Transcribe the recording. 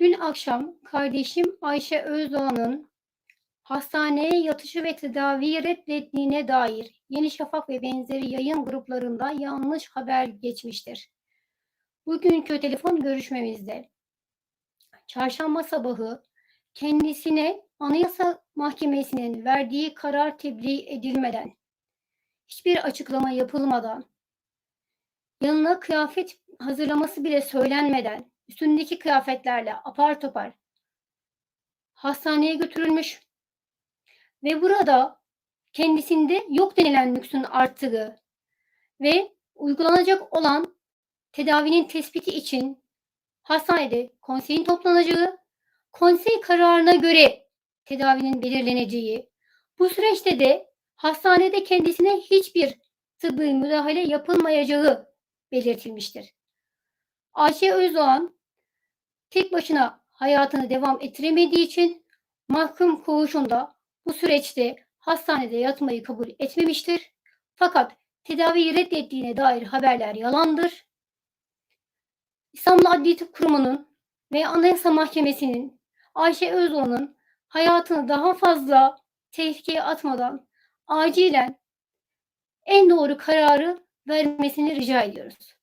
Dün akşam kardeşim Ayşe Özdoğan'ın hastaneye yatışı ve tedaviyi reddettiğine dair Yeni Şafak ve benzeri yayın gruplarında yanlış haber geçmiştir. Bugünkü telefon görüşmemizde çarşamba sabahı kendisine Anayasa Mahkemesi'nin verdiği karar tebliğ edilmeden, hiçbir açıklama yapılmadan, yanına kıyafet hazırlaması bile söylenmeden, üstündeki kıyafetlerle apar topar hastaneye götürülmüş ve burada kendisinde yok denilen nüksün arttığı ve uygulanacak olan tedavinin tespiti için hastanede konseyin toplanacağı, konsey kararına göre tedavinin belirleneceği, bu süreçte de hastanede kendisine hiçbir tıbbi müdahale yapılmayacağı belirtilmiştir. Ayşe Özdoğan tek başına hayatını devam ettiremediği için mahkum koğuşunda bu süreçte hastanede yatmayı kabul etmemiştir. Fakat tedaviyi reddettiğine dair haberler yalandır. İstanbul Adli Tıp Kurumu'nun ve Anayasa Mahkemesi'nin Ayşe Özdoğan'ın hayatını daha fazla tehlikeye atmadan acilen en doğru kararı vermesini rica ediyoruz.